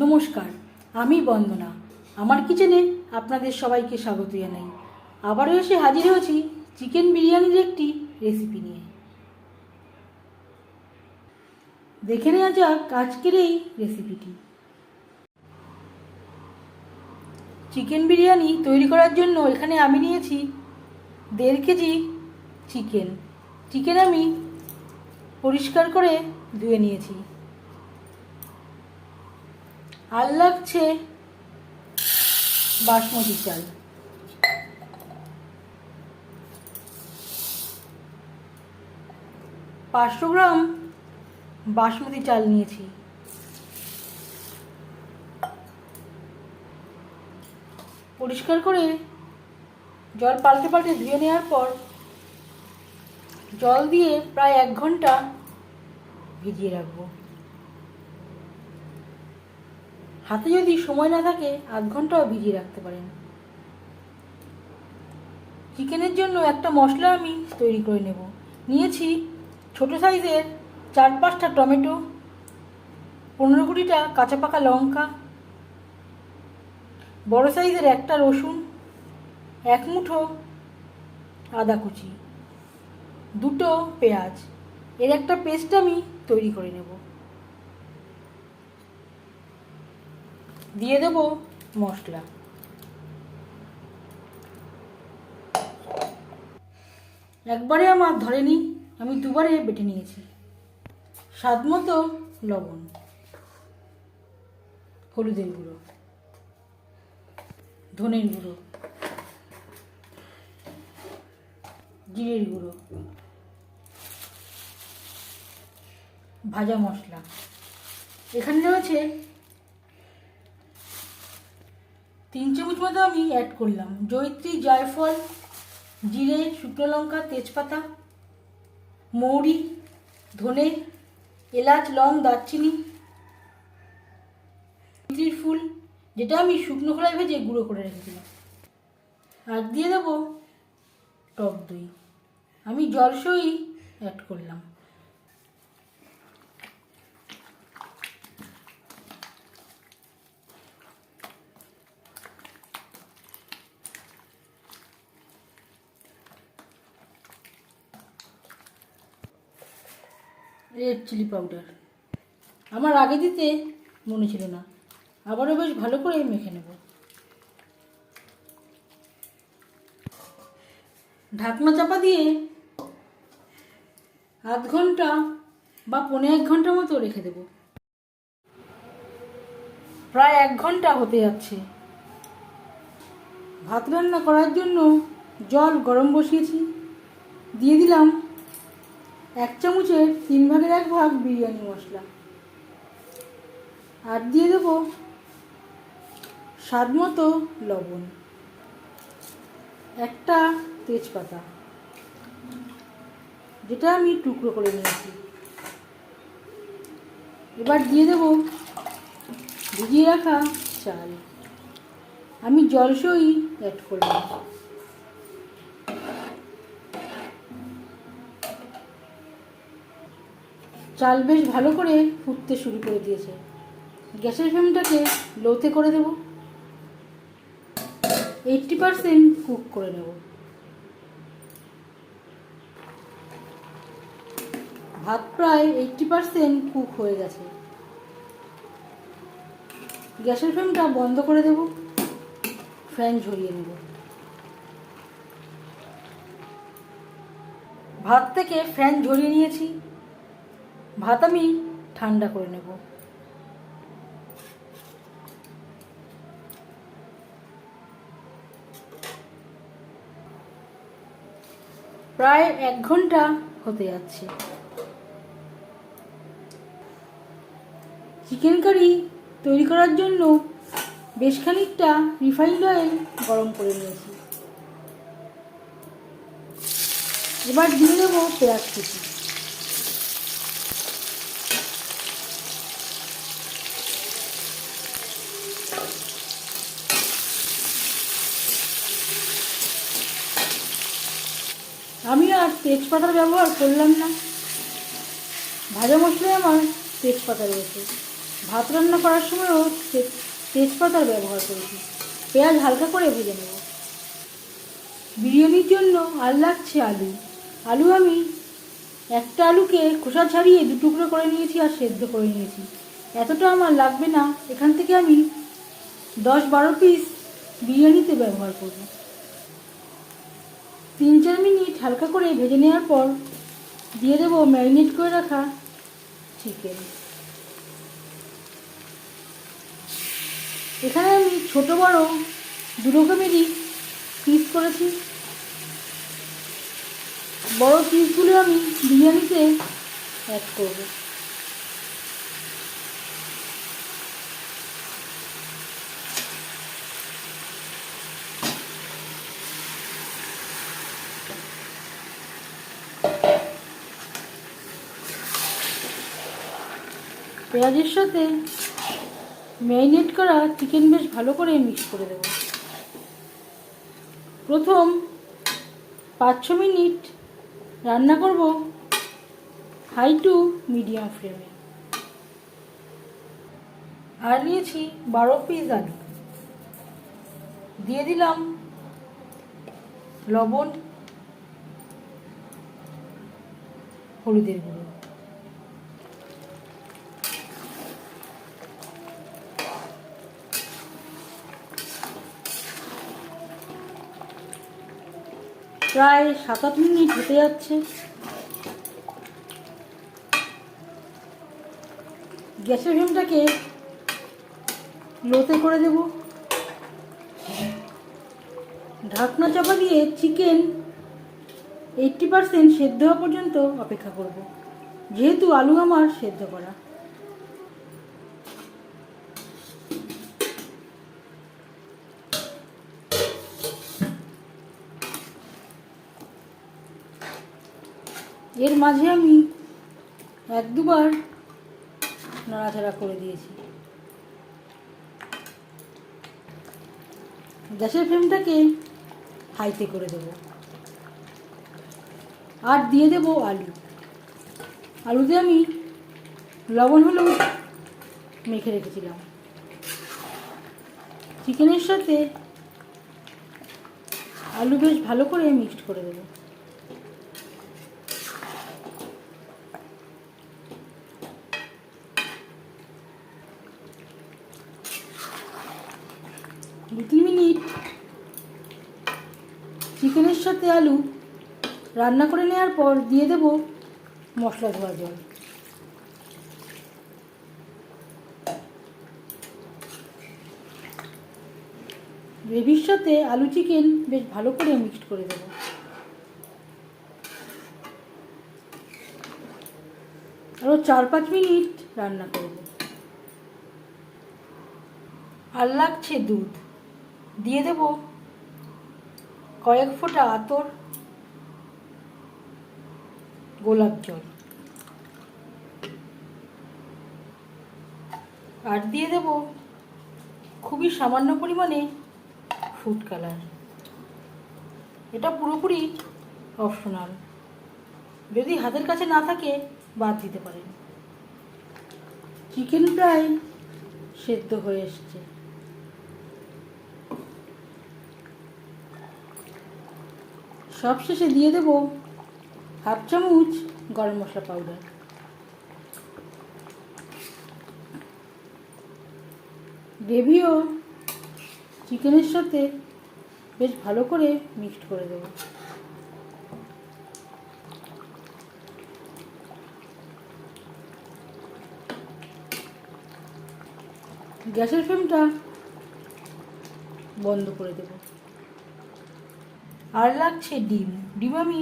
নমস্কার, আমি বন্দনা। আমার কিচেনে আপনাদের সবাইকে স্বাগত জানাই। আবারও এসে হাজির হয়েছি চিকেন বিরিয়ানির একটি রেসিপি নিয়ে। দেখে নেওয়া যাক আজকের এই রেসিপিটি চিকেন বিরিয়ানি তৈরি করার জন্য এখানে আমি নিয়েছি দেড় কেজি চিকেন। চিকেন আমি পরিষ্কার করে ধুয়ে নিয়েছি। আর লাগছে? বাসমতি চাল। পাঁচশো গ্রাম বাসমতি চাল নিয়েছি। পরিষ্কার করে জল পাল্টে পাল্টে ধুয়ে নেওয়ার পর জল দিয়ে প্রায় এক ঘণ্টা ভিজিয়ে রাখব। হাতে যদি সময় না থাকে, আধ ঘন্টাও ভিজিয়ে রাখতে পারেন। চিকেনের জন্য একটা মশলা আমি তৈরি করে নেব। নিয়েছি ছোট সাইজের চার পাঁচটা টমেটো, পনেরো কুড়িটা কাঁচা পাকা লঙ্কা, বড় সাইজের একটা রসুন, এক মুঠো আদা কুচি, দুটো পেঁয়াজ। এর একটা পেস্ট আমি তৈরি করে নেব। দিয়ে দেব মশলা। একবারে আমার ধরেনি, আমি দুবারে বেটে নিয়েছি। স্বাদ মতো লবণ, হলুদের গুঁড়ো, ধনের গুঁড়ো, জিরের গুঁড়ো, ভাজা মশলা। এখানে রয়েছে তিন চামচ মতো আমি অ্যাড করলাম। জয়িত্রী, জায়ফল, জিরে, শুকনো লঙ্কা, তেজপাতা, মৌরি, ধনে, এলাচ, লং, দারচিনি জয়িত্রীর ফুল, যেটা আমি শুকনো খোলায় ভেজে গুঁড়ো করে রেখেছিলাম। আর দিয়ে দেবো টক দই। আমি জলসই অ্যাড করলাম। রেড চিলি পাউডার আমার আগে দিতে মনে ছিল না। আবারও বেশ ভালো করে মেখে নেব। ঢাকনা চাপা দিয়ে আধ ঘণ্টা বা পৌনে এক ঘণ্টা মতো রেখে দেব। প্রায় এক ঘণ্টা হতে যাচ্ছে। ভাত রান্না করার জন্য জল গরম বসিয়েছি। দিয়ে দিলাম এক চামচের তিন ভাগের এক ভাগ বিরিয়ানি মশলা। আর দিয়ে দেবো স্বাদ মতো লবণ। একটা তেজপাতা, যেটা আমি টুকরো করে নিয়েছি। এবার দিয়ে দেবো ভিজিয়ে রাখা চাল। আমি জলসই অ্যাড করে করলাম। চাল বেশ ভালো করে ফুটতে শুরু করে দিয়েছে। গ্যাসের ফ্লেমটাকে লোতে করে দেব। এইটটি পারসেন্ট কুক করে নেব। ভাত প্রায় এইটটি পারসেন্ট কুক হয়ে গেছে। গ্যাসের ফ্লেমটা বন্ধ করে দেব। ফ্যান ঝরিয়ে নেব। ভাত থেকে ফ্যান ঝরিয়ে নিয়েছি। ভাত আমি ঠান্ডা করে নেব। প্রায় এক ঘণ্টা হতে যাচ্ছে। চিকেন কারি তৈরি করার জন্য বেশ খানিকটা রিফাইন্ড অয়েল গরম করে নিয়েছি। এবার দিয়ে দেবো পেঁয়াজ কুচি আমি আর তেজপাতার ব্যবহার করলাম না। ভাজা মশলায় আমার তেজপাতা রয়েছে। ভাত রান্না করার সময়ও তেজপাতার ব্যবহার করেছি। পেঁয়াজ হালকা করে ভেজে নেব। বিরিয়ানির জন্য আর লাগছে আলু। আলু আমি একটা আলুকে খোসা ছাড়িয়ে দু টুকরো করে নিয়েছি আর সেদ্ধ করে নিয়েছি। এতটা আমার লাগবে না। এখান থেকে আমি দশ বারো পিস বিরিয়ানিতে ব্যবহার করব। তিন চার মিনিট হালকা করে ভেজে নেওয়ার পর দিয়ে দেবো ম্যারিনেট করে রাখা চিকেন। এখানে আমি ছোট বড় দু রকমেরই পিস করেছি। বড় পিসগুলো আমি বিরিয়ানিতে অ্যাড করব। পেঁয়াজের সাথে ম্যারিনেট করা চিকেন বেশ ভালো করে মিক্স করে দেবো। প্রথম পাঁচ ছ মিনিট রান্না করব হাই টু মিডিয়াম ফ্লেমে। আর নিয়েছি বারো পিস আলু। দিয়ে দিলাম লবণ, হলুদের গুঁড়ো। প্রায় সাত আট মিনিট হতে যাচ্ছে। গ্যাসের ফ্লেমটাকে লোতে করে দেব। ঢাকনা চাপা দিয়ে চিকেন এইটটি পারসেন্ট সেদ্ধ হওয়া পর্যন্ত অপেক্ষা করব। যেহেতু আলু আমার সেদ্ধ করা। এর মাঝে আমি এক দুবার নাড়াচাড়া করে দিয়েছি। গ্যাসের ফ্লেমটাকে হাইতে করে দেব। আর দিয়ে দেব আলু। আলুতে আমি লবণ, হলুদ মেখে রেখেছিলাম। চিকেনের সাথে আলু বেশ ভালো করে মিক্সড করে দেবো। দু তিন মিনিট চিকেনের সাথে আলু রান্না করে নেওয়ার পর দিয়ে দেব মশলা ধোয়া জল। গ্রেভির সাথে আলু চিকেন বেশ ভালো করে মিক্সড করে দেবো। আরও চার পাঁচ মিনিট রান্না করব। আর লাগছে দুধ। দিয়ে দেব। কয়েক ফোঁটা আতর, গোলাপ জল। আর দিয়ে দেব খুবই সামান্য পরিমাণে ফুড কালার এটা পুরোপুরি অপশনাল যদি হাতের কাছে না থাকে, বাদ দিতে পারেন। চিকেন প্রায় সেদ্ধ হয়ে এসছে। সবশেষে দিয়ে দেব হাফ চামচ গরম মশলা পাউডার গ্রেভিও চিকেনের সাথে বেশ ভালো করে মিক্সড করে দেবো। গ্যাসের ফ্লেমটা বন্ধ করে দেব। আর লাগছে ডিম। ডিম আমি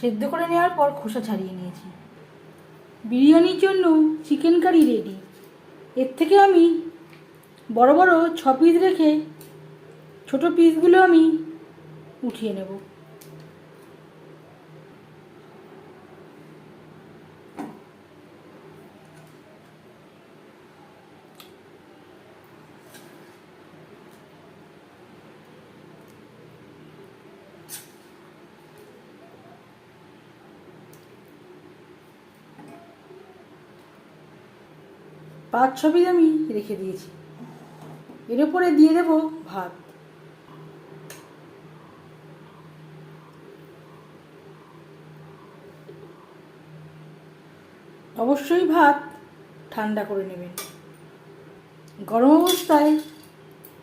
সেদ্ধ করে নেওয়ার পর খোসা ছাড়িয়ে নিয়েছি। বিরিয়ানির জন্য চিকেন কারি রেডি এর থেকে আমি বড় বড় ছ পিস রেখে ছোটো পিসগুলো আমি উঠিয়ে নেব। পাঁচ ছবি আমি রেখে দিয়েছি। এর উপরে দিয়ে দেব ভাত। অবশ্যই ভাত ঠান্ডা করে নেবেন। গরম অবস্থায়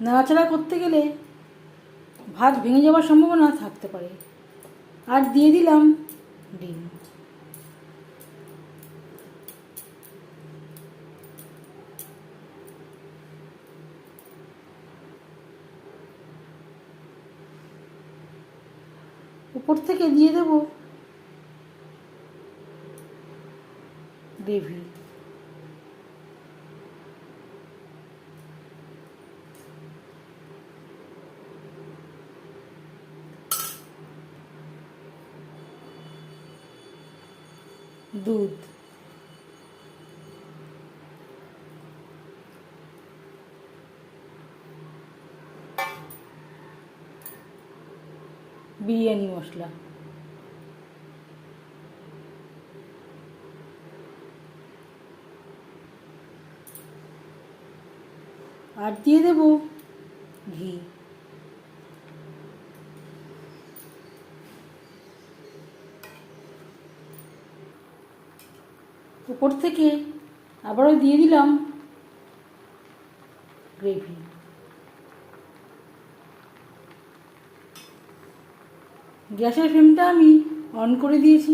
নাড়াচাড়া করতে গেলে ভাত ভেঙে যাওয়ার সম্ভাবনা থাকতে পারে। আর দিয়ে দিলাম ডিম। উপর থেকে দিয়ে দেব। গ্রেভি দুধ। বিরিয়ানি মশলা। আর দিয়ে দেব ঘি। উপর থেকে আবারও দিয়ে দিলাম গ্রেভি গ্যাসের ফ্লেমটা আমি অন করে দিয়েছি।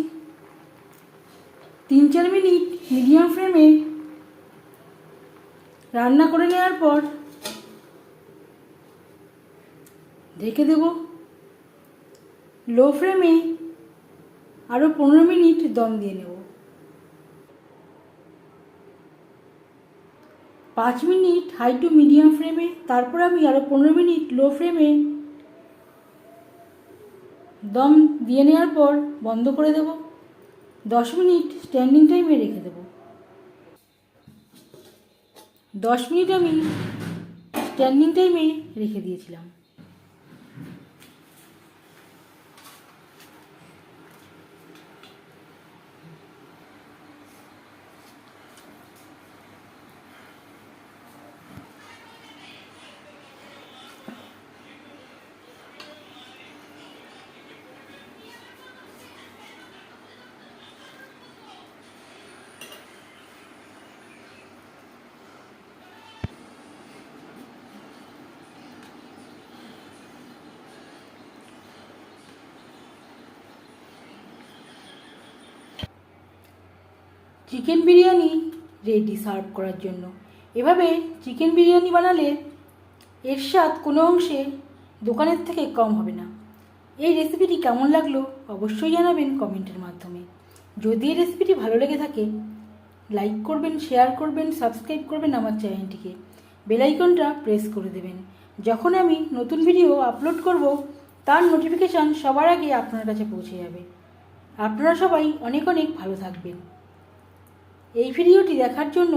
তিন চার মিনিট মিডিয়াম ফ্লেমে রান্না করে নেওয়ার পর ঢেকে দেব। লো ফ্লেমে আরও পনেরো মিনিট দম দিয়ে নেব। পাঁচ মিনিট হাই টু মিডিয়াম ফ্লেমে, তারপর আমি আরও পনেরো মিনিট লো ফ্লেমে দম দিয়ে নেওয়ার পর বন্ধ করে দেব। দশ মিনিট স্ট্যান্ডিং টাইমে রেখে দেব। দশ মিনিট আমি স্ট্যান্ডিং টাইমে রেখে দিয়েছিলাম। চিকেন বিরিয়ানি রেডি সার্ভ করার জন্য। এভাবে চিকেন বিরিয়ানি বানালে এর স্বাদ কোনো অংশে দোকানের থেকে কম হবে না। এই রেসিপিটি কেমন লাগল অবশ্যই জানাবেন কমেন্টের মাধ্যমে। যদি এই রেসিপিটি ভালো লেগে থাকে লাইক করবেন শেয়ার করবেন সাবস্ক্রাইব করবেন আমার চ্যানেলটিকে বেলাইকনটা প্রেস করে দেবেন। যখন আমি নতুন ভিডিও আপলোড করব, তার নোটিফিকেশান সবার আগে আপনার কাছে পৌঁছে যাবে। আপনারা সবাই অনেক অনেক ভালো থাকবেন। এই ভিডিওটি দেখার জন্য